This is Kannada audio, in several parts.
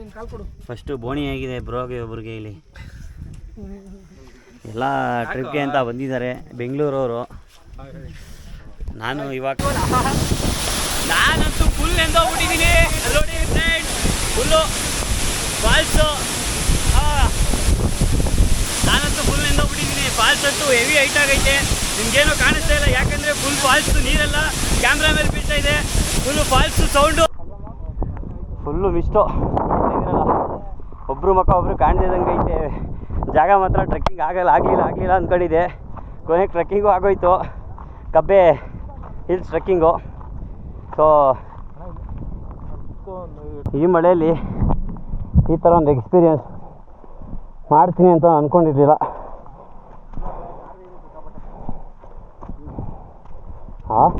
ನೀನು ಕಾಲ್ ಕೊಡು. ಫಸ್ಟು ಬೋಣಿ ಆಗಿದೆ ಬ್ರೋಗೆ ಒಬ್ರಿಗೆ ಇಲ್ಲಿ ಎಲ್ಲ ಟ್ರಿಪ್ಗೆ ಅಂತ ಬಂದಿದ್ದಾರೆ ಬೆಂಗಳೂರವರು. ನಾನು ಇವಾಗ ನಾನಂತೂ ಫುಲ್ ಎಂದೋಗ್ಬಿಟ್ಟಿದ್ದೀನಿ ನೋಡಿ ಫ್ರೆಂಡ್ ಫುಲ್ಲು ಫಾಲ್ಸು ನಾನಂತೂ ಫುಲ್ ಎಂದೋಗ್ಬಿಟ್ಟಿದ್ದೀನಿ ಫಾಲ್ಸ್ ಅಂತೂ ಹೆವಿ ಹೈಟ್ ಆಗೈತೆ. ನಿಮ್ಗೇನು ಕಾಣಿಸ್ತಾ ಇಲ್ಲ. ಯಾಕಂದರೆ ಫುಲ್ ಫಾಲ್ಸ್ ನೀರೆಲ್ಲ ಕ್ಯಾಮ್ರಾ ಮೇಲೆ ಬೀಳ್ತಾ ಇದೆ. Full falls sound full mist ಒಬ್ರು ಮಕ್ಕ ಒಬ್ಬರು ಕಾಣ್ದಿದಂಗೆ ಐತೆ. ಜಾಗ ಮಾತ್ರ ಟ್ರೆಕ್ಕಿಂಗ್ ಆಗಲ್ಲ, ಆಗಲಿಲ್ಲ ಆಗಲಿಲ್ಲ ಅಂದ್ಕೊಂಡಿದ್ದೆ ಕೊನೆಗೆ ಟ್ರೆಕ್ಕಿಂಗು ಆಗೋಯ್ತು. ಕಬ್ಬೆ ಹಿಲ್ಸ್ ಟ್ರೆಕ್ಕಿಂಗು ಸೊ ಈ ಮಳೆಯಲ್ಲಿ ಈ ಥರ ಒಂದು ಎಕ್ಸ್ಪೀರಿಯನ್ಸ್ ಮಾಡ್ತೀನಿ ಅಂತ ಅಂದ್ಕೊಂಡಿರಲಿಲ್ಲ ಹಾಂ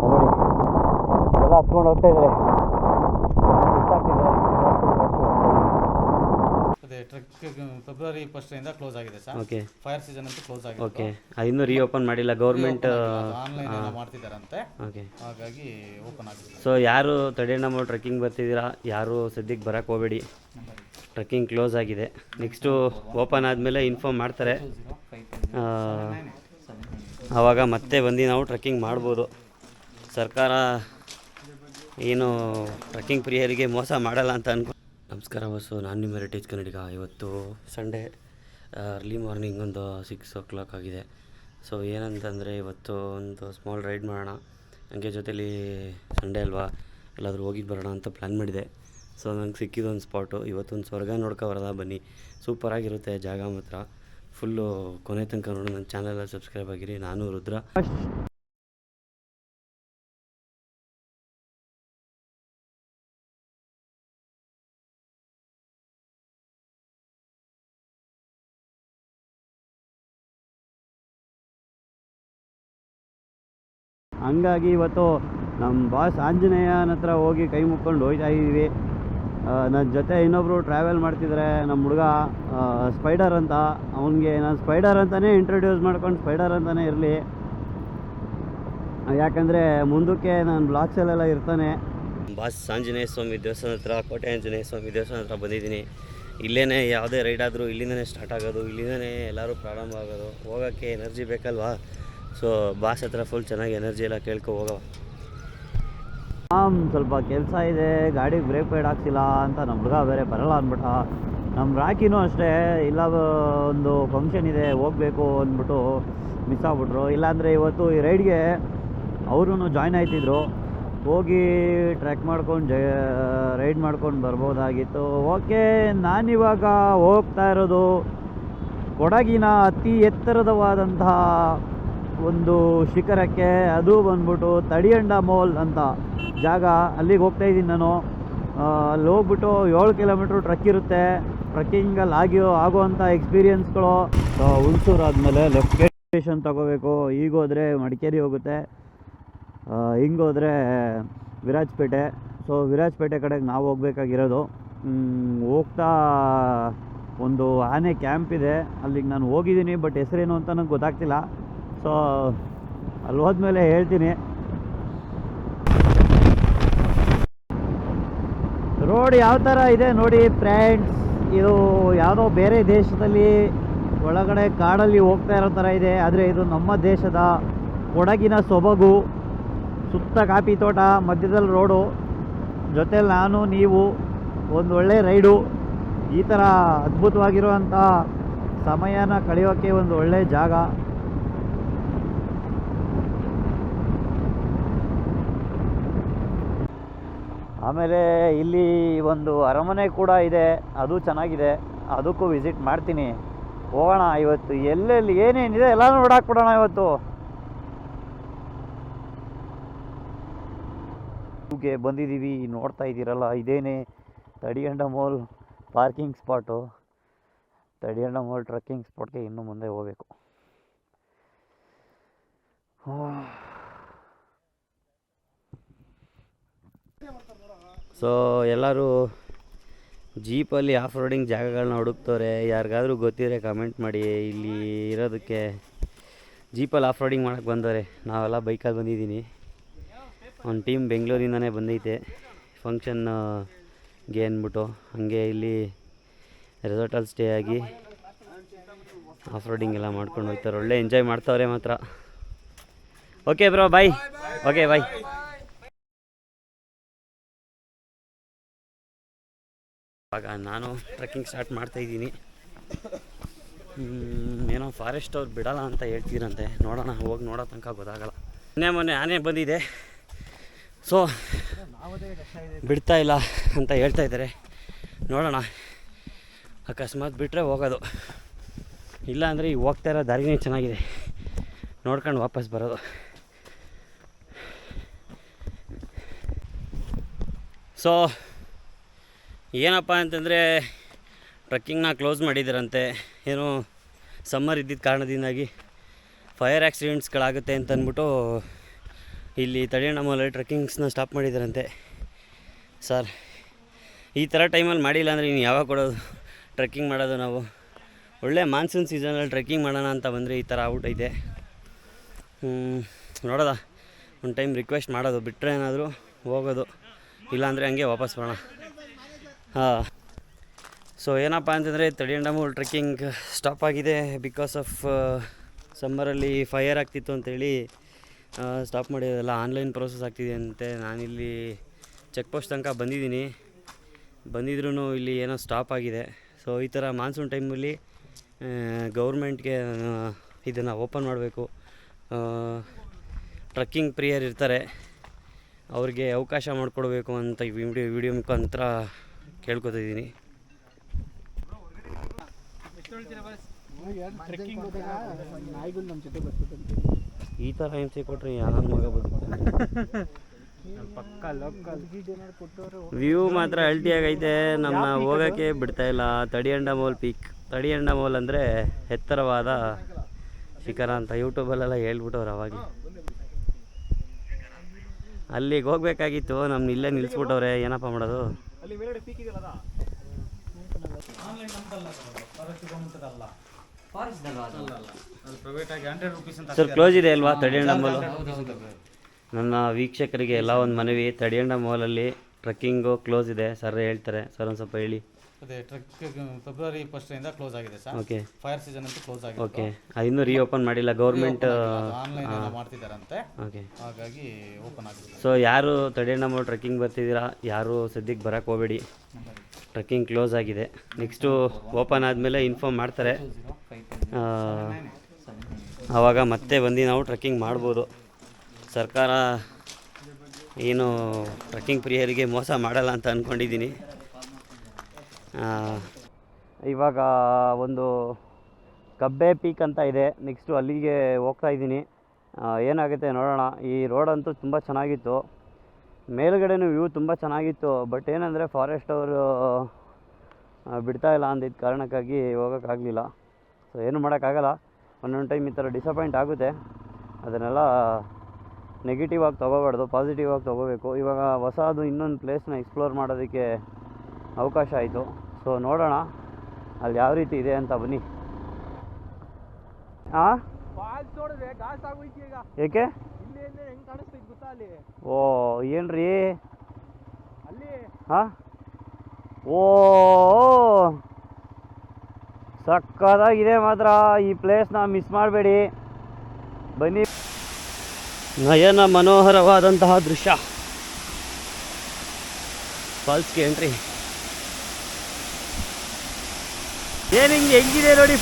ನೋಡಿ. ಎಲ್ಲ ಹತ್ಕೊಂಡು ಹೋಗ್ತಾ ಇದ್ದಾರೆ ಸುಸ್ತಾಗ್ತಿದೆ ಅದೇ ಟ್ರೆಕ್ ಫೆಬ್ರವರಿ ಫಸ್ಟಿಂದ ಕ್ಲೋಸ್ ಆಗಿದೆ ಸರ್. ಓಕೆ ಫೈರ್ ಸೀಸನ್ ಅಂತ ಕ್ಲೋಸ್ ಆಗಿದೆ ಓಕೆ ಇನ್ನೂ ರೀಓಪನ್ ಮಾಡಿಲ್ಲ ಗೌರ್ಮೆಂಟ್ ಆನ್ಲೈನ್ ಎಲ್ಲ ಮಾಡ್ತಿದ್ದಾರಂತೆ. ಓಕೆ ಹಾಗಾಗಿ ಓಪನ್ ಆಗಿದೆ ಸೊ ಯಾರು ತಡೆಯಣ್ಣಮ್ಮ ಟ್ರೆಕ್ಕಿಂಗ್ ಬರ್ತಿದ್ದೀರಾ? ಯಾರು ಸದ್ಯಕ್ಕೆ ಬರಕ್ಕೆ ಹೋಗಬೇಡಿ. ಟ್ರೆಕ್ಕಿಂಗ್ ಕ್ಲೋಸ್ ಆಗಿದೆ. ನೆಕ್ಸ್ಟು ಓಪನ್ ಆದಮೇಲೆ ಇನ್ಫಾರ್ಮ್ ಮಾಡ್ತಾರೆ. ಆವಾಗ ಮತ್ತೆ ಬಂದು ನಾವು ಟ್ರೆಕ್ಕಿಂಗ್ ಮಾಡ್ಬೋದು. ಸರ್ಕಾರ ಏನು ಟ್ರೆಕ್ಕಿಂಗ್ ಪ್ರಿಯರಿಗೆ ಮೋಸ ಮಾಡಲ್ಲ ಅಂತ ಅನ್ಕೊ ನಮಸ್ಕಾರ ಬಸ್ಸು ನಾನು ನಿಮ್ಮ ಹೆರಿಟೇಜ್ ಕನ್ನಡಿಗ. ಇವತ್ತು ಸಂಡೇ ಅರ್ಲಿ ಮಾರ್ನಿಂಗ್ ಒಂದು ಸಿಕ್ಸ್ ಓ ಕ್ಲಾಕ್ ಆಗಿದೆ. ಸೊ ಏನಂತಂದರೆ ಇವತ್ತು ಒಂದು ಸ್ಮಾಲ್ ರೈಡ್ ಮಾಡೋಣ. ಹಂಗೆ ಜೊತೇಲಿ ಸಂಡೇ ಅಲ್ವಾ? ಎಲ್ಲಾದರೂ ಹೋಗಿ ಬರೋಣ ಅಂತ ಪ್ಲ್ಯಾನ್ ಮಾಡಿದೆ. ಸೊ ನಂಗೆ ಸಿಕ್ಕಿದೊಂದು ಸ್ಪಾಟು ಇವತ್ತೊಂದು ಸ್ವರ್ಗ ನೋಡ್ಕೊ ಬರೋದ? ಬನ್ನಿ. ಸೂಪರಾಗಿರುತ್ತೆ ಜಾಗ ಮಾತ್ರ. ಫುಲ್ಲು ಕೊನೆ ತನಕ ನೋಡಿ. ನನ್ನ ಚಾನಲ್ ಸಬ್ಸ್ಕ್ರೈಬ್ ಆಗಿರಿ. ನಾನು ರುದ್ರ. ಹಂಗಾಗಿ ಇವತ್ತು ನಮ್ಮ ಬಾಸ್ ಆಂಜನೇಯನ ಹತ್ರ ಹೋಗಿ ಕೈ ಮುಕ್ಕೊಂಡು ಹೋಗ್ತಾ ಇದ್ದೀವಿ. ನನ್ನ ಜೊತೆ ಇನ್ನೊಬ್ಬರು ಟ್ರಾವೆಲ್ ಮಾಡ್ತಿದ್ದಾರೆ ನಮ್ಮ ಹುಡುಗ ಸ್ಪೈಡರ್ ಅಂತ. ಅವನಿಗೆ ನಾನು ಸ್ಪೈಡರ್ ಅಂತಲೇ ಇಂಟ್ರೊಡ್ಯೂಸ್ ಮಾಡ್ಕೊಂಡು ಸ್ಪೈಡರ್ ಅಂತಲೇ ಇರಲಿ. ಯಾಕಂದರೆ ಮುಂದಕ್ಕೆ ನಾನು ಬ್ಲಾಗ್ಸಲ್ಲೆಲ್ಲ ಇರ್ತಾನೆ. ಬಾಸ್ ಆಂಜನೇಯ ಸ್ವಾಮಿ ದೇವಸ್ಥಾನ ಹತ್ರ, ಕೋಟೆ ಆಂಜನೇಯ ಸ್ವಾಮಿ ದೇವಸ್ಥಾನ ಹತ್ರ ಬಂದಿದ್ದೀನಿ. ಇಲ್ಲೇ ಯಾವುದೇ ರೈಡ್ ಆದರೂ ಇಲ್ಲಿಂದನೇ ಸ್ಟಾರ್ಟ್ ಆಗೋದು, ಇಲ್ಲಿಂದನೇ ಎಲ್ಲರೂ ಪ್ರಾರಂಭ ಆಗೋದು. ಹೋಗೋಕ್ಕೆ ಎನರ್ಜಿ ಬೇಕಲ್ವಾ? ಸೊ ಬಾಸ್ ಹತ್ರ ಫುಲ್ ಚೆನ್ನಾಗಿ ಎನರ್ಜಿ ಎಲ್ಲ ಕೇಳ್ಕೊ ಹೋಗೋ ಸ್ವಲ್ಪ ಕೆಲಸ ಇದೆ, ಗಾಡಿಗೆ ಬ್ರೇಕ್ ಪೇಡ್ ಹಾಕ್ಸಿಲ್ಲ ಅಂತ ನಮ್ಮ ಹುಡುಗ ಬೇರೆ ಬರಲ್ಲ ಅಂದ್ಬಿಟ್ಟ. ನಮ್ಮ ರಾಕಿನೂ ಅಷ್ಟೇ ಇಲ್ಲ ಒಂದು ಫಂಕ್ಷನ್ ಇದೆ, ಹೋಗಬೇಕು ಅಂದ್ಬಿಟ್ಟು ಮಿಸ್ ಆಗ್ಬಿಟ್ರು. ಇಲ್ಲಾಂದರೆ ಇವತ್ತು ಈ ರೈಡ್ಗೆ ಅವರು ಜಾಯ್ನ್ ಆಯ್ತಿದ್ರು. ಹೋಗಿ ಟ್ರ್ಯಾಕ್ ಮಾಡ್ಕೊಂಡು ಜ ರೈಡ್ ಮಾಡ್ಕೊಂಡು ಬರ್ಬೋದಾಗಿತ್ತು. ಓಕೆ ನಾನಿವಾಗ ಹೋಗ್ತಾ ಇರೋದು ಕೊಡಗಿನ ಅತಿ ಎತ್ತರದವಾದಂತಹ ಒಂದು ಶಿಖರಕ್ಕೆ ಅದು ಬಂದ್ಬಿಟ್ಟು ತಡಿಯಂಡ ಮೋಲ್ ಅಂತ ಜಾಗ ಅಲ್ಲಿಗೆ ಹೋಗ್ತಾ ಇದ್ದೀನಿ ನಾನು. ಅಲ್ಲಿ ಹೋಗ್ಬಿಟ್ಟು ಏಳು ಕಿಲೋಮೀಟ್ರ್ ಟ್ರಕ್ ಇರುತ್ತೆ. ಟ್ರಕ್ಕಿಂಗಲ್ಲಿ ಆಗಿ ಆಗುವಂಥ ಎಕ್ಸ್ಪೀರಿಯನ್ಸ್ಗಳು. ಹುಣಸೂರು ಆದಮೇಲೆ ಲೆಫ್ಟ್ ಸ್ಟೇಷನ್ ತಗೋಬೇಕು. ಈಗ ಹೋದರೆ ಮಡಿಕೇರಿ ಹೋಗುತ್ತೆ. ಹಿಂಗೋದ್ರೆ ಹಿಂಗೆ ಹೋದರೆ ವಿರಾಜಪೇಟೆ. ಸೊ ವಿರಾಜಪೇಟೆ ಕಡೆಗೆ ನಾವು ಹೋಗ್ಬೇಕಾಗಿರೋದು. ಹೋಗ್ತಾ ಒಂದು ಆನೆ ಕ್ಯಾಂಪ್ ಇದೆ. ಅಲ್ಲಿಗೆ ನಾನು ಹೋಗಿದ್ದೀನಿ ಬಟ್ ಹೆಸರೇನು ಅಂತ ನಂಗೆ ಗೊತ್ತಾಗ್ತಿಲ್ಲ. ಸೊ, ಅಲ್ಲಿ ಹೋದ್ಮೇಲೆ ಹೇಳ್ತೀನಿ. ರೋಡ್ ಯಾವ ಥರ ಇದೆ ನೋಡಿ ಫ್ರೆಂಡ್ಸ್ ಇದು ಯಾವುದೋ ಬೇರೆ ದೇಶದಲ್ಲಿ ಒಳಗಡೆ ಕಾಡಲ್ಲಿ ಹೋಗ್ತಾ ಇರೋ ಥರ ಇದೆ, ಆದರೆ ಇದು ನಮ್ಮ ದೇಶದ ಕೊಡಗಿನ ಸೊಬಗು, ಸುತ್ತ ಕಾಫಿ ತೋಟ, ಮಧ್ಯದಲ್ಲಿ ರೋಡು ಜೊತೆಲಿ ನಾನು, ನೀವು, ಒಂದು ಒಳ್ಳೆ ರೈಡು, ಈ ಥರ ಅದ್ಭುತವಾಗಿರುವಂಥ ಸಮಯನ ಕಳೆಯೋಕ್ಕೆ ಒಂದು ಒಳ್ಳೆ ಜಾಗ. ಆಮೇಲೆ ಇಲ್ಲಿ ಒಂದು ಅರಮನೆ ಕೂಡ ಇದೆ, ಅದು ಚೆನ್ನಾಗಿದೆ. ಅದಕ್ಕೂ ವಿಸಿಟ್ ಮಾಡ್ತೀನಿ. ಹೋಗೋಣ ಇವತ್ತು. ಎಲ್ಲೆಲ್ಲಿ, ಏನೇನಿದೆ ಎಲ್ಲ ನೋಡಾಕ್ಬಿಡೋಣ ಇವತ್ತು. ಗೆ ಬಂದಿದ್ದೀವಿ, ನೋಡ್ತಾ ಇದ್ದೀರಲ್ಲ, ಇದೇನೆ Tadiandamol parking spot Tadiandamol trekking ಸ್ಪಾಟ್ಗೆ ಇನ್ನು ಮುಂದೆ ಹೋಗಬೇಕು. ಸೊ ಎಲ್ಲರೂ ಜೀಪಲ್ಲಿ ಆಫ್ ರೋಡಿಂಗ್ ಜಾಗಗಳನ್ನ ಹುಡುಕ್ತವ್ರೆ, ಯಾರಿಗಾದ್ರೂ ಗೊತ್ತಿದ್ರೆ ಕಮೆಂಟ್ ಮಾಡಿ. ಇಲ್ಲಿ ಇರೋದಕ್ಕೆ ಜೀಪಲ್ಲಿ ಆಫ್ ರೋಡಿಂಗ್ ಮಾಡೋಕೆ ಬಂದವ್ರೆ. ನಾವೆಲ್ಲ ಬೈಕಲ್ಲಿ ಬಂದಿದ್ದೀನಿ. ಒಂದು ಟೀಮ್ ಬೆಂಗಳೂರಿಂದನೇ ಬಂದೈತೆ. ಫಂಕ್ಷನ್ಗೆ ಅಂದ್ಬಿಟ್ಟು. ಹಾಗೆ ಇಲ್ಲಿ ರೆಸಾರ್ಟಲ್ಲಿ ಸ್ಟೇ ಆಗಿ ಆಫ್ ರೋಡಿಂಗ್ ಎಲ್ಲ ಮಾಡ್ಕೊಂಡು ಹೋಗ್ತಾರೆ. ಒಳ್ಳೆ ಎಂಜಾಯ್ ಮಾಡ್ತವ್ರೆ ಮಾತ್ರ. Okay bro bye okay bye ಇವಾಗ ನಾನು ಟ್ರೆಕ್ಕಿಂಗ್ ಸ್ಟಾರ್ಟ್ ಮಾಡ್ತಾ ಇದ್ದೀನಿ. ಏನೋ ಫಾರೆಸ್ಟ್ ಅವ್ರು ಬಿಡಲ್ಲ ಅಂತ ಹೇಳ್ತೀರಂತೆ ನೋಡೋಣ, ಹೋಗಿ ನೋಡೋ ತನಕ ಗೊತ್ತಾಗಲ್ಲ. ಮೊನ್ನೆ ಮೊನ್ನೆ ಆನೆ ಬಂದಿದೆ. ಸೊ ಬಿಡ್ತಾ ಇಲ್ಲ ಅಂತ ಹೇಳ್ತಾ ಇದ್ದಾರೆ. ನೋಡೋಣ. ಅಕಸ್ಮಾತ್ ಬಿಟ್ಟರೆ ಹೋಗೋದು. ಇಲ್ಲ ಅಂದರೆ ಈಗ ಹೋಗ್ತಾ ಇರೋ ದಾರಿನೇ ಚೆನ್ನಾಗಿದೆ. ನೋಡ್ಕೊಂಡು ವಾಪಸ್ ಬರೋದು. ಸೊ ಏನಪ್ಪ ಅಂತಂದರೆ, ಟ್ರಕ್ಕಿಂಗ್ನ ಕ್ಲೋಸ್ ಮಾಡಿದ್ದಾರಂತೆ ಏನೋ ಸಮ್ಮರ್ ಇದ್ದಿದ್ದ ಕಾರಣದಿಂದಾಗಿ ಫೈರ್ ಆ್ಯಕ್ಸಿಡೆಂಟ್ಸ್ಗಳಾಗುತ್ತೆ ಅಂತ ಅಂದ್ಬಿಟ್ಟು ಇಲ್ಲಿ ತಡಿಯಣ್ಣಮಲ್ಲಿ ಟ್ರಕ್ಕಿಂಗ್ಸ್ನ ಸ್ಟಾಪ್ ಮಾಡಿದ್ದಾರಂತೆ ಸರ್, ಈ ಥರ ಟೈಮಲ್ಲಿ ಮಾಡಿಲ್ಲ ಅಂದರೆ ಇನ್ನು ಯಾವಾಗ ಕೊಡೋದು? ಟ್ರೆಕ್ಕಿಂಗ್ ಮಾಡೋದು ನಾವು. ಒಳ್ಳೆ ಮಾನ್ಸೂನ್ ಸೀಸನಲ್ಲಿ ಟ್ರೆಕ್ಕಿಂಗ್ ಮಾಡೋಣ ಅಂತ ಬಂದರೆ ಈ ಥರ ಔಟ್ ಐತೆ. ನೋಡೋದ? ಒಂದು ಟೈಮ್ ರಿಕ್ವೆಸ್ಟ್ ಮಾಡೋದು ಬಿಟ್ಟರೆ ಏನಾದರೂ ಹೋಗೋದು. ಇಲ್ಲಾಂದರೆ ಹಂಗೆ ವಾಪಸ್ ಬರೋಣ. ಹಾಂ. ಸೊ ಏನಪ್ಪ ಅಂತಂದರೆ ತಡಿಯಂಡಮು ಟ್ರೆಕ್ಕಿಂಗ್ ಸ್ಟಾಪ್ ಆಗಿದೆ. ಬಿಕಾಸ್ ಆಫ್ ಸಮ್ಮರಲ್ಲಿ ಫೈಯರ್ ಆಗ್ತಿತ್ತು ಅಂತೇಳಿ ಸ್ಟಾಪ್ ಮಾಡಿರೋದಲ್ಲ ಆನ್ಲೈನ್ ಪ್ರೋಸೆಸ್ ಆಗ್ತಿದೆ ಅಂತೆ. ನಾನಿಲ್ಲಿ ಚೆಕ್ ಪೋಸ್ಟ್ ತನಕ ಬಂದಿದ್ದೀನಿ. ಬಂದಿದ್ರೂ ಇಲ್ಲಿ ಏನೋ ಸ್ಟಾಪ್ ಆಗಿದೆ. ಸೊ ಈ ಥರ ಮಾನ್ಸೂನ್ ಟೈಮಲ್ಲಿ ಗೌರ್ಮೆಂಟ್ಗೆ ಇದನ್ನು ಓಪನ್ ಮಾಡಬೇಕು. ಟ್ರಕ್ಕಿಂಗ್ ಪ್ರಿಯರ್ ಇರ್ತಾರೆ. ಅವ್ರಿಗೆ ಅವಕಾಶ ಮಾಡಿಕೊಡ್ಬೇಕು ಅಂತ ವಿಡಿಯೋ ವಿಡಿಯೋ ಮುಖಾಂತರ ಕೇಳ್ಕೊತಿದ್ದೀನಿ ಇದ್ದೀನಿ ಈ ಥರ ಹಿಂಸೆ ಕೊಟ್ಟರೆ ಯಾರು ಮಗ ವ್ಯೂ ಮಾತ್ರ ಅಲ್ಟಿಯಾಗೈತೆ ನಮ್ಮ ಹೋಗೋಕ್ಕೆ ಬಿಡ್ತಾ ಇಲ್ಲ. Tadiandamol peak Tadiandamol ಅಂದರೆ ಎತ್ತರವಾದ ಶಿಖರ ಅಂತ ಯೂಟ್ಯೂಬಲ್ಲೆಲ್ಲ ಹೇಳ್ಬಿಟ್ಟವ್ರು ಅವಾಗ. ಅಲ್ಲಿಗೆ ಹೋಗ್ಬೇಕಾಗಿತ್ತು. ನಮ್ಮ ಇಲ್ಲೇ ನಿಲ್ಲಿಸ್ಬಿಟ್ಟವ್ರೆ ಏನಪ್ಪ ಮಾಡೋದು? ಅಲ್ಲಿ ಮೇಲ್ಗಡೆ ಪೀಕ್ ಇದೆಯಲ್ಲ ಆನ್ಲೈನ್ ನಮ್ದಲ್ಲ ಫಾರೆಸ್ಟ್ ಗೌರ್ಮೆಂಟದಲ್ಲ ಅದು? ಪ್ರೈವೇಟ್ ಆಗಿ ಹಂಡ್ರೆಡ್ ರುಪೀಸ್ ಅಂತ ಸರ್ ಕ್ಲೋಸ್ ಇದೆ ಅಲ್ವಾ ತಡಿಯಂಡ ಮಾಲ್ ಹೌದು ನನ್ನ ವೀಕ್ಷಕರಿಗೆ ಎಲ್ಲ ಒಂದು ಮನವಿ ತಡಿಯಂಡ ಮಾಲಲ್ಲಿ ಟ್ರಕ್ಕಿಂಗು ಕ್ಲೋಸ್ ಇದೆ ಸರ್ ಹೇಳ್ತಾರೆ ಸರ್ ಒಂದು ಸ್ವಲ್ಪ ಹೇಳಿ. ಅದೇ ಟ್ರಕ್ ಫೆಬ್ರವರಿ ಫಸ್ಟ್ ಇಂದ ಕ್ಲೋಸ್ ಆಗಿದೆ ಸರ್. ಓಕೆ ಫೈರ್ ಸೀಸನ್ ಅಂತೂ ಕ್ಲೋಸ್ ಆಗಿದೆ ಓಕೆ ಇನ್ನೂ ರೀಓಪನ್ ಮಾಡಿಲ್ಲ ಗೌರ್ಮೆಂಟ್ ಆನ್ಲೈನ್ ಎಲ್ಲ ಮಾಡ್ತಿದ್ದಾರಂತೆ. ಓಕೆ ಹಾಗಾಗಿ ಓಪನ್ ಆಗಿದೆ. ಸೊ ಯಾರು ತಡೆ ನಮ್ಮ ಟ್ರಕ್ಕಿಂಗ್ ಬರ್ತಿದ್ದೀರಾ? ಯಾರು ಸದ್ಯಕ್ಕೆ ಬರಕ್ಕೆ ಹೋಗಬೇಡಿ. ಟ್ರಕ್ಕಿಂಗ್ ಕ್ಲೋಸ್ ಆಗಿದೆ. ನೆಕ್ಸ್ಟು ಓಪನ್ ಆದಮೇಲೆ ಇನ್ಫಾರ್ಮ್ ಮಾಡ್ತಾರೆ. ಆವಾಗ ಮತ್ತೆ ಬಂದು ನಾವು ಟ್ರಕ್ಕಿಂಗ್ ಮಾಡ್ಬೋದು. ಸರ್ಕಾರ ಏನು ಟ್ರಕ್ಕಿಂಗ್ ಪ್ರಿಯರಿಗೆ ಮೋಸ ಮಾಡಲ್ಲ ಅಂತ ಅಂದ್ಕೊಂಡಿದ್ದೀನಿ ಇವಾಗ ಒಂದು ಕಬ್ಬೆ ಪೀಕ್ ಅಂತ ಇದೆ. ನೆಕ್ಸ್ಟು ಅಲ್ಲಿಗೆ ಹೋಗ್ತಾ ಇದ್ದೀನಿ. ಏನಾಗುತ್ತೆ ನೋಡೋಣ. ಈ ರೋಡ್ ಅಂತೂ ತುಂಬ ಚೆನ್ನಾಗಿತ್ತು. ಮೇಲುಗಡೆನೂ ವ್ಯೂ ತುಂಬ ಚೆನ್ನಾಗಿತ್ತು. ಬಟ್ ಏನಂದರೆ ಫಾರೆಸ್ಟ್ ಅವರು ಬಿಡ್ತಾ ಇಲ್ಲ ಅಂದಿದ್ದ ಕಾರಣಕ್ಕಾಗಿ ಹೋಗೋಕ್ಕಾಗಲಿಲ್ಲ ಸೊ ಏನು ಮಾಡೋಕ್ಕಾಗಲ್ಲ ಒಂದೊಂದು ಟೈಮ್ ಈ ಥರ ಡಿಸಪಾಯಿಂಟ್ ಆಗುತ್ತೆ. ಅದನ್ನೆಲ್ಲ ನೆಗೆಟಿವ್ ಆಗಿ ತೊಗೋಬಾರ್ದು ಪಾಸಿಟಿವ್ ಆಗಿ ತೊಗೋಬೇಕು. ಇವಾಗ ಹೊಸದು ಇನ್ನೊಂದು ಪ್ಲೇಸ್ನ ಎಕ್ಸ್ಪ್ಲೋರ್ ಮಾಡೋದಕ್ಕೆ ಅವಕಾಶ ಆಯಿತು. ಸೊ ನೋಡೋಣ ಅಲ್ಲಿ ಯಾವ ರೀತಿ ಇದೆ ಅಂತ ಬನ್ನಿ. ಹಾಂ ಫಾಲ್ಸ್ ನೋಡಿದ್ರೆ ಗಾಸ್ ಆಗೋಯ್ತು ಈಗ. ಏಕೆ? ಇಲ್ಲಿ ಅಂದ್ರೆ ಹೆಂಗ್ ಕಾಣಿಸ್ತೈತೆ ಗೊತ್ತಾ ಅಲ್ಲಿ? ಓ ಏನ್ರಿ? ಅಲ್ಲಿ. ಹಾಂ ಓ ಸಕ್ಕದಾಗಿದೆ ಮಾತ್ರ. ಈ ಪ್ಲೇಸ್ನ ಮಿಸ್ ಮಾಡಬೇಡಿ. ಬನ್ನಿ. ನಯನ ಮನೋಹರವಾದಂತಹ ದೃಶ್ಯ. ಫಾಲ್ಸ್ಗೆ ಎಂಟ್ರಿ ಏನು ಹಿಂಗೆ ಹೆಂಗಿದೆ ನೋಡಿ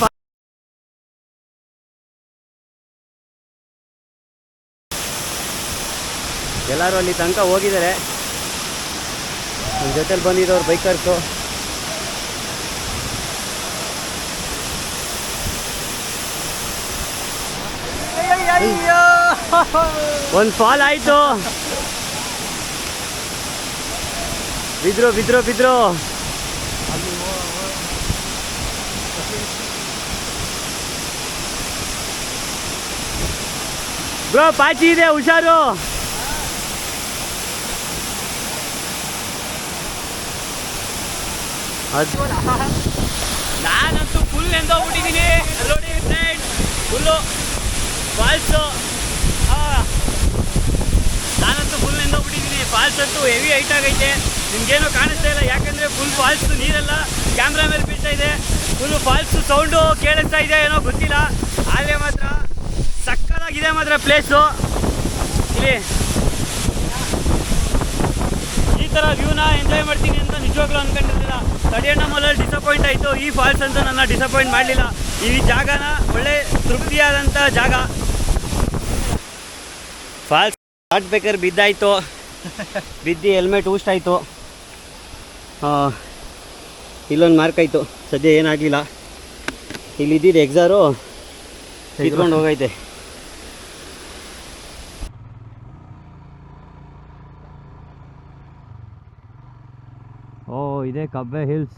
ಎಲ್ಲರೂ ಅಲ್ಲಿ ತನಕ ಹೋಗಿದ್ದಾರೆ. ನಮ್ಮ ಜೊತೆಲಿ ಬಂದಿದ್ದವ್ರು ಬೈಕರ್ಸು ಒಂದು ಫಾಲ್ ಆಯಿತು. ಬಿದ್ರು ಬಿದ್ರು ಬಿದ್ರು. ಬ್ರೋ ಪಾಚಿ ಇದೆ ಹುಷಾರು. ನಾನಂತೂ ಫುಲ್ ಎಂದೋಗ್ಬಿಟ್ಟಿದ್ದೀನಿ ನೋಡಿ ಫ್ರೆಂಡ್ ಫುಲ್ಲು ಫಾಲ್ಸು ನಾನಂತೂ ಫುಲ್ ಎಂದೋಗ್ಬಿಟ್ಟಿದ್ದೀನಿ ಫಾಲ್ಸ್ ಅಂತೂ ಹೆವಿ ಹೈಟ್ ಆಗೈತೆ. ನಿಮ್ಗೇನು ಕಾಣಿಸ್ತಾ ಇಲ್ಲ. ಯಾಕಂದರೆ ಫುಲ್ ಫಾಲ್ಸ್ ನೀರೆಲ್ಲ. ಕ್ಯಾಮ್ರಾ ಮೇಲೆ ಬೀಳ್ತಾ ಇದೆ. ಫುಲ್ ಫಾಲ್ಸ್ ಸೌಂಡು ಕೇಳಿಸ್ತಾ ಇದೆ ಏನೋ ಗೊತ್ತಿಲ್ಲ. ಆದರೆ ಮಾತ್ರ. ಸಕ್ಕತ್ತಾಗಿದೆ ಮಾತ್ರ ಪ್ಲೇಸು ಇಲ್ಲಿ. ಈ ಥರ ವ್ಯೂನ ಎಂಜಾಯ್ ಮಾಡ್ತೀನಿ ಅಂತ ನಿಜವಾಗ್ಲೂ ಅನ್ಕೊಂಡಿರ್ಲಿಲ್ಲ. ತಡಿಯಣ್ಣ ಮೊಲಲ್ಲಿ ಡಿಸಪಾಯಿಂಟ್ ಆಯಿತು. ಈ ಫಾಲ್ಸ್ ಅಂತ ನನ್ನ ಡಿಸಪಾಯಿಂಟ್ ಮಾಡಲಿಲ್ಲ. ಈ ಜಾಗನ ಒಳ್ಳೆ ತೃಪ್ತಿಯಾದಂಥ ಜಾಗ. ಫಾಲ್ಸ್ ಆಡ್ಬೇಕಾದ್ರೆ ಬಿದ್ದಾಯಿತು. ಬಿದ್ದು ಹೆಲ್ಮೆಟ್ ಊಸ್ಟ್ ಆಯಿತು ಇಲ್ಲೊಂದು ಮಾರ್ಕ್ ಆಯಿತು. ಸದ್ಯ ಏನಾಗಲಿಲ್ಲ. ಇಲ್ಲಿ ಇದ್ದಿದ್ದು ಎಕ್ಸಾರು ಇದ್ಕೊಂಡು ಹೋಗೈತೆ. ಇದೇ ಕಬ್ಬೆ ಹಿಲ್ಸ್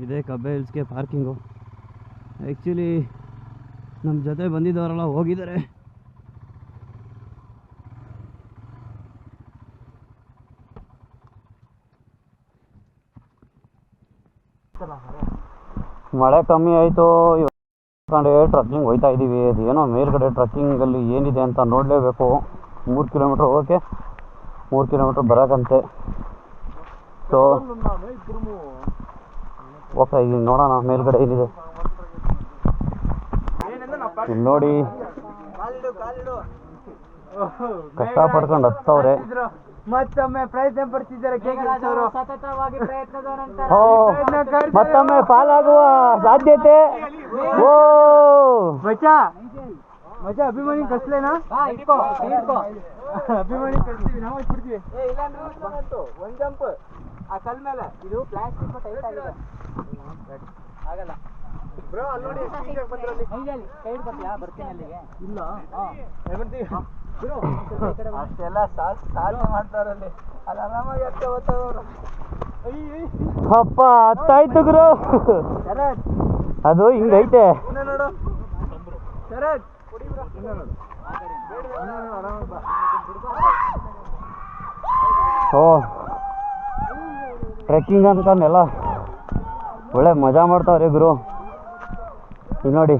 ಇದೇ ಕಬ್ಬೆ ಹಿಲ್ಸ್ಗೆ ಪಾರ್ಕಿಂಗು ಆ್ಯಕ್ಚುಲಿ ನಮ್ಮ ಜೊತೆ ಬಂದಿದ್ದವರೆಲ್ಲ ಹೋಗಿದ್ದಾರೆ ಮಳೆ ಕಮ್ಮಿ ಆಯಿತು ಕಂಡು ಟ್ರಕ್ಕಿಂಗ್ ಹೋಯ್ತಾ ಇದ್ದೀವಿ ಅದೇನೋ ಮೇಲ್ಗಡೆ ಟ್ರಕ್ಕಿಂಗಲ್ಲಿ ಏನಿದೆ ಅಂತ ನೋಡಲೇಬೇಕು ಮೂರು ಕಿಲೋಮೀಟ್ರ್ ಹೋಗೋಕ್ಕೆ ಮೂರು ಕಿಲೋಮೀಟ್ರ್ ಬರಕಂತೆ. ಸೊ ಓಕೆ ಇದ್ದೀನಿ ನೋಡೋಣ ಮೇಲ್ಗಡೆ ಏನಿದೆ ಇಲ್ಲಿ ನೋಡಿ. ಕಷ್ಟ ಪಡ್ಕೊಂಡು ಹತ್ತವ್ರೆ. ಮತ್ತೊಮ್ಮೆ ಪ್ರಯತ್ನ ಪಡ್ತಿದ್ದಾರೆ ಸತತವಾಗಿ ಪ್ರಯತ್ನದ ನಂತರ ಓ ಮತ್ತೊಮ್ಮೆ ಪಾಲಾಗುವ ಸಾಧ್ಯತೆ. ಓ. ಮಚಾ ಮಚಾ ಅಭಿಮಾನಿ ಕಸ್ಲೇನಾ ಬಾ ಇಟ್ಕೋ ಇಟ್ಕೋ. ಅಭಿಮಾನಿ ಕಳಿಸ್ತೀವಿ ನಾವು ಬಿಡ್ತೀವಿ ಏ ಇಲ್ಲ ಒಂದ್ ಜಂಪ್ ಆ ಕಲ್ ಮೇಲೆ ಇದು ಪ್ಲಾಸ್ಟಿಕ್ ಟೈಟ್ ಆಗಿದೆ. ಆಗಲ್ಲ. ಬ್ರೋ ಅಲ್ಲಿ ನೋಡಿ ಟೀಚರ್ ಬಂದ್ರಲ್ಲಿ ಅಲ್ಲಿ ಕೈ ಬರ್ತೀಯಾ? ಬರ್ತೀನಿ ಅಲ್ಲಿಗೆ? ಇಲ್ಲ. ಬ್ರೋ ಅಷ್ಟೆಲ್ಲ ಸಾಲ್ ಸಾಲ್ ಮಾಡ್ತಾರಲ್ಲಿ ಅಲ್ಲಿ. ಆರಾಮಾಗಿ ಹತ್ತ ಹೋಗ್ತಾವ್ರು ಅಪ್ಪ ಹತ್ತಾಯ್ತು ಗುರು. ಅದು ಹಿಂಗೈತೆ. ನೋಡು. ಶರತ್. ಕೊಡಿ ಬ್ರೋ. ನೋಡು. ಓ ಟ್ರೆಕ್ಕಿಂಗ್ ಅನ್ಕೊಂಡೆಲ್ಲ ಒಳ್ಳೆ ಮಜಾ ಮಾಡ್ತಾವ್ರಿ ಗುರು. ಈಗ ನೋಡಿ.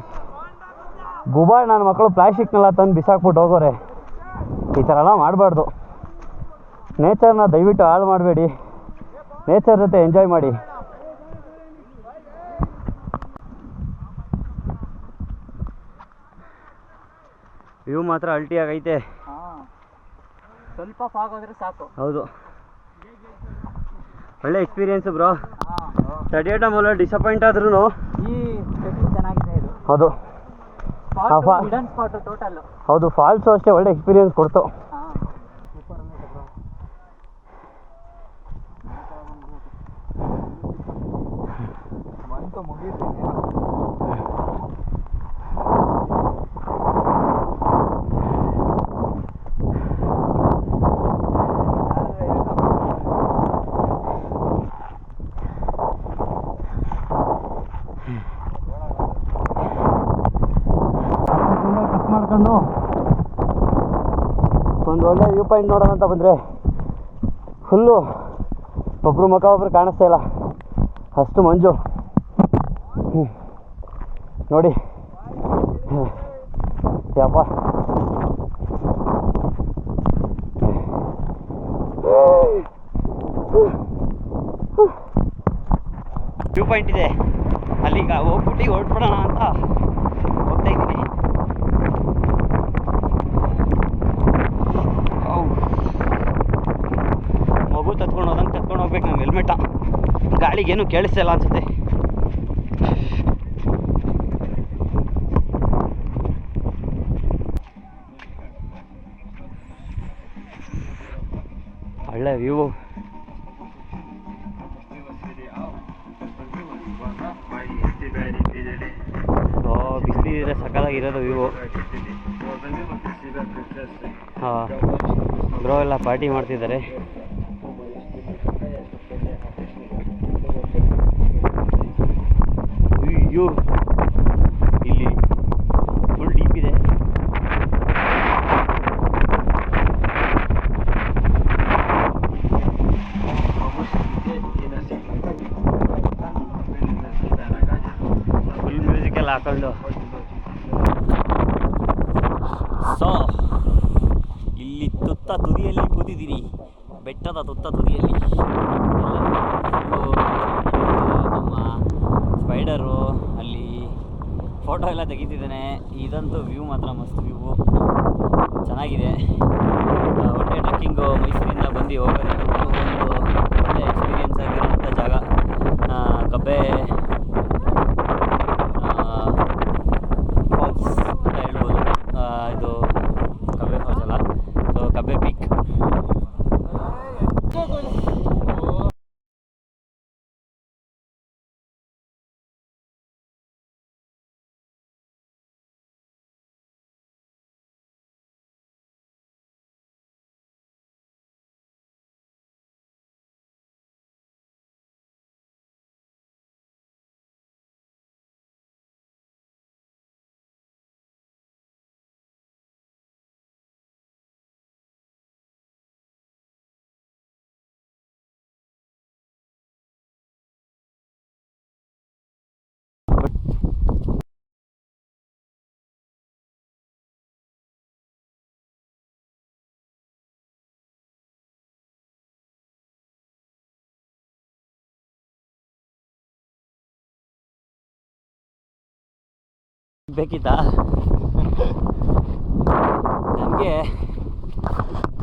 ಗುಬಾಳ್ ನನ್ನ ಮಕ್ಕಳು ಪ್ಲಾಸ್ಟಿಕ್ನೆಲ್ಲ ತಂದು ಬಿಸಾಕ್ಬಿಟ್ಟು ಹೋಗೋರೆ. ಈ ಥರ ಎಲ್ಲ ಮಾಡಬಾರ್ದು. ನೇಚರ್ನ ದಯವಿಟ್ಟು ಹಾಳು ಮಾಡಬೇಡಿ. ನೇಚರ್ ಜೊತೆ ಎಂಜಾಯ್ ಮಾಡಿ. ವ್ಯೂ ಮಾತ್ರ ಅಲ್ಟಿಯಾಗೈತೆ ಹಾ. ಸ್ವಲ್ಪ ಫಾಗ್ ಹೋದ್ರೆ ಸಾಕು. ಹೌದು. ಒಳ್ಳೆ ಎಕ್ಸ್ಪೀರಿಯನ್ಸ್ ಬ್ರೋ ಹಾ. ತಡಿಯೋಟ ಮೂಲ ಡಿಸಪಾಯಿಂಟ್ ಆದ್ರೂ ಈ ಟ್ರೆಕ್ಕಿಂಗ್ ಚೆನ್ನಾಗಿದೆ ಇದು. ಹೌದು. ಹಿಡನ್ ಸ್ಪಾಟ್ ಟೋಟಲ್ ಹೌದು ಫಾಲ್ಸು ಅಷ್ಟೇ ಒಳ್ಳೆ ಎಕ್ಸ್ಪೀರಿಯನ್ಸ್ ಕೊಡ್ತು. ಹಾ. ಮಂತು ಮುಗೀತೀನಿ ಕಟ್ ಮಾಡ್ಕೊಂಡು ಒಂದು ಒಳ್ಳೆ ವ್ಯೂ ಪಾಯಿಂಟ್ ನೋಡೋಣ ಅಂತ ಬಂದರೆ ಫುಲ್ಲು ಒಬ್ಬರು ಮುಖ ಒಬ್ಬರು ಕಾಣಿಸ್ತಾ ಇಲ್ಲ. ಅಷ್ಟು ಮಂಜು. ಹ್ಞೂ ನೋಡಿ. ಯಪ್ಪ. ವ್ಯೂ ಪಾಯಿಂಟ್ ಇದೆ. ಅಲ್ಲಿಗ ಹೋಗ್ಬಿಟ್ಟು ಹೊರಟ್ಬಿಡೋಣ ಅಂತ ಹೋಗ್ತಾ ಇದ್ದೀನಿ ಔ. ಮಗು ತತ್ಕೊಂಡು ಹೋದಂಗೆ ತತ್ಕೊಂಡು ಹೋಗ್ಬೇಕು ನಮ್ಮ ಹೆಲ್ಮೆಟ ಗಾಳಿಗೇನು ಕೇಳಿಸ್ತಾ ಇಲ್ಲ ಅನ್ಸುತ್ತೆ. ಒಳ್ಳೆ ವ್ಯೂ. ಬಿಸಿ ಬಿಸಿಲಿದ್ರೆ ಸಕಾಲಾಗಿರೋದು ವ್ಯೂ. ಹಾಂ. ಬ್ರೋ ಎಲ್ಲ ಪಾರ್ಟಿ ಮಾಡ್ತಿದ್ದಾರೆ. ಅಯ್ಯೋ ಇಲ್ಲಿ ಫುಲ್ ಡೀಪ್ ಇದೆ. ಫುಲ್ ಮ್ಯೂಸಿಕ್ ಎಲ್ಲ ಹಾಕೊಂಡು. ಸೊ ಬಂದಿದ್ದೀನಿ ಬೆಟ್ಟದ ತುತ್ತ ತುದಿಯಲ್ಲಿ ನಮ್ಮ ಸ್ಪೈಡರು ಅಲ್ಲಿ ಫೋಟೋ ಎಲ್ಲ ತೆಗಿತಿದ್ದೇನೆ. ಇದಂತೂ ವ್ಯೂ ಮಾತ್ರ ಮಸ್ತ್ ವ್ಯೂ ಚೆನ್ನಾಗಿದೆ. ಒಟ್ಟೆ ಟ್ರೆಕ್ಕಿಂಗು ಮೈಸೂರಿಂದ ಬಂದು ಹೋಗೋದು ಒಂದು ಒಳ್ಳೆ ಎಕ್ಸ್ಪೀರಿಯನ್ಸ್ ಆಗಿರುವಂಥ ಜಾಗ. ಕಬ್ಬೆ ಬೇಕಿತ್ತಾ? ನನಗೆ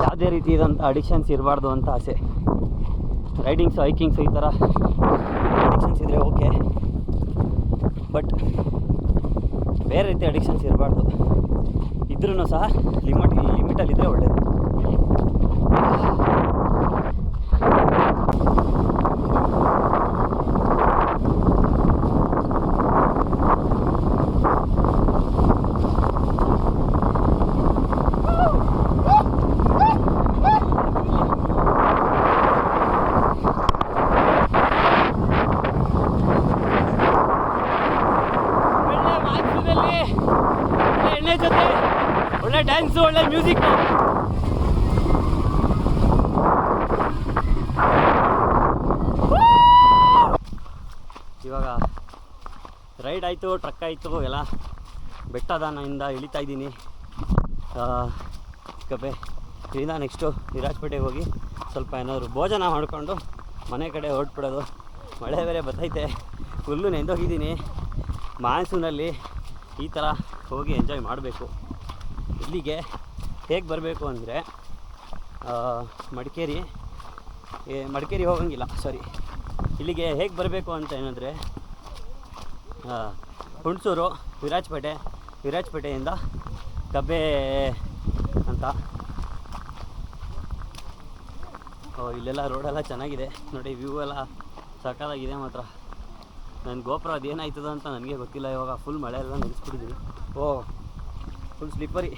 ಯಾವುದೇ ರೀತಿ ರೀತಿಯಾದಂಥ ಅಡಿಕ್ಷನ್ಸ್ ಇರಬಾರ್ದು ಅಂತ ಆಸೆ. ರೈಡಿಂಗ್ಸು ಹೈಕಿಂಗ್ಸು ಈ ಥರ ಅಡಿಕ್ಷನ್ಸ್ ಇದ್ದರೆ ಓಕೆ ಬಟ್ ಬೇರೆ ರೀತಿ ಅಡಿಕ್ಷನ್ಸ್ ಇರಬಾರ್ದು. ಇದ್ರೂ ಸಹ ಲಿಮಿಟ್ ಲಿಮಿಟಲ್ಲಿದ್ದರೆ ಒಳ್ಳೆಯದು ಒಳ್ಳೆ ಮಾರ್ಗದಲ್ಲಿ ಒಳ್ಳೆ ಎಣ್ಣೆ ಜೊತೆ ಒಳ್ಳೆ ಡ್ಯಾನ್ಸು ಒಳ್ಳೆ ಮ್ಯೂಸಿಕ್ ಇವಾಗ ರೈಡ್ ಆಯಿತು ಟ್ರಕ್ ಆಯಿತು, ಎಲ್ಲ ಬೆಟ್ಟದಾನಿಂದ ಇಳಿತಾ ಇದ್ದೀನಿ. ಕಬ್ಬೆ ಇಲ್ಲಿಂದ ನೆಕ್ಸ್ಟು ವಿರಾಜಪೇಟೆಗೆ ಹೋಗಿ ಸ್ವಲ್ಪ ಏನಾದರೂ ಭೋಜನ ಮಾಡಿಕೊಂಡು ಮನೆ ಕಡೆ ಹೊರಟ್ಬಿಡೋದು. ಮಳೆ ಬೇರೆ ಬರ್ತೈತೆ. ಫುಲ್ಲು ನೆಂದೋಗಿದ್ದೀನಿ. ಮಾನ್ಸೂನಲ್ಲಿ ಈ ಥರ ಹೋಗಿ ಎಂಜಾಯ್ ಮಾಡಬೇಕು. ಇಲ್ಲಿಗೆ ಹೇಗೆ ಬರಬೇಕು ಅಂದರೆ ಮಡಿಕೇರಿ ಮಡಿಕೇರಿ ಹೋಗಂಗಿಲ್ಲ ಸಾರಿ ಇಲ್ಲಿಗೆ ಹೇಗೆ ಬರಬೇಕು ಅಂತ ಏನಂದರೆ ಹುಣಸೂರು, ವಿರಾಜಪೇಟೆ, ವಿರಾಜಪೇಟೆಯಿಂದ ಕಬ್ಬೆ ಅಂತ. ಇಲ್ಲೆಲ್ಲ ರೋಡೆಲ್ಲ ಚೆನ್ನಾಗಿದೆ. ನೋಡಿ ವ್ಯೂ ಎಲ್ಲ ಸಕಾಲಾಗಿದೆ ಮಾತ್ರ. ನನ್ನ ಗೋಪುರ ಅದೇನಾಯ್ತದ ಅಂತ ನನಗೆ ಗೊತ್ತಿಲ್ಲ, ಇವಾಗ ಫುಲ್ ಮಳೆ ಎಲ್ಲ ನಿಲ್ಲಿಸ್ಬಿಟ್ಟಿದ್ದೀನಿ ಓ ಫುಲ್ ಸ್ಲಿಪ್ಪರಿ